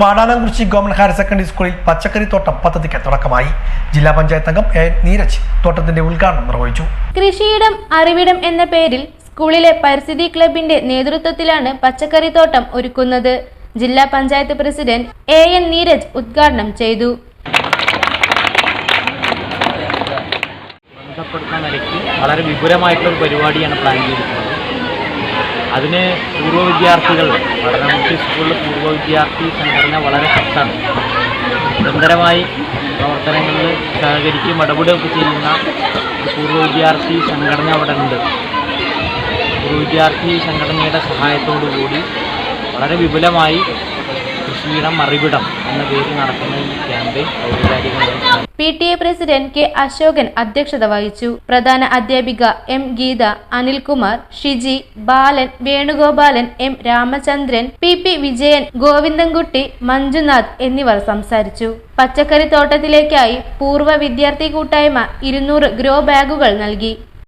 വാടാനംകുറിച്ചി government higher secondary സ്കൂളിൽ പച്ചക്കറി തോട്ടം പദ്ധതിക്ക് തുടക്കമായി. ജില്ലാ പഞ്ചായത്ത് അംഗം എ നീരജ് തോട്ടത്തിന്റെ ഉദ്ഘാടനം നിർവഹിച്ചു. കൃഷിയിടം അറിവിടം എന്ന പേരിൽ സ്കൂളിലെ പരിസ്ഥിതി ക്ലബിന്റെ നേതൃത്വത്തിലാണ് പച്ചക്കറി തോട്ടം ഒരുക്കുന്നത്. ജില്ലാ panchayat president A N Neeraj ഉദ്ഘാടനം ചെയ്തു. ബന്ധപ്പെടുന്ന നിലയ്ക്ക് വളരെ വിപുലമായിട്ടുള്ള ഒരു പരിപാടിയാണ് പ്ലാൻ ചെയ്തിട്ടുള്ളത്. അതിന് പൂർവ വിദ്യാർത്ഥികൾ പഠനമുക്തി സ്കൂളിൽ പൂർവ വിദ്യാർത്ഥി സംഘടന വളരെ ശക്തമാണ് നിരന്തരമായി പ്രവർത്തനങ്ങളിൽ സഹകരിക്കുകയും ഇടപെടുകയൊക്കെ ചെയ്യുന്ന പൂർവ വിദ്യാർത്ഥി സംഘടന അവിടെ ഉണ്ട്. പൂർവ വിദ്യാർത്ഥി സംഘടനയുടെ സഹായത്തോടു കൂടി വളരെ വിപുലമായി കൃഷിയിടം അറിവിടം എന്ന പേരിൽ നടക്കുന്ന ഈ campaign P T A president K Ashokan അധ്യക്ഷത വഹിച്ചു. പ്രധാന അധ്യാപിക M Geetha Anilkumar Shiji Balan Venugopalan M Ramachandran P P Vijayan Govindankutty Manjunath എന്നിവർ സംസാരിച്ചു. പച്ചക്കറി തോട്ടത്തിലേക്കായി പൂർവ വിദ്യാർത്ഥി കൂട്ടായ്മ ഇരുന്നൂറ് ഗ്രോ ബാഗുകൾ നൽകി.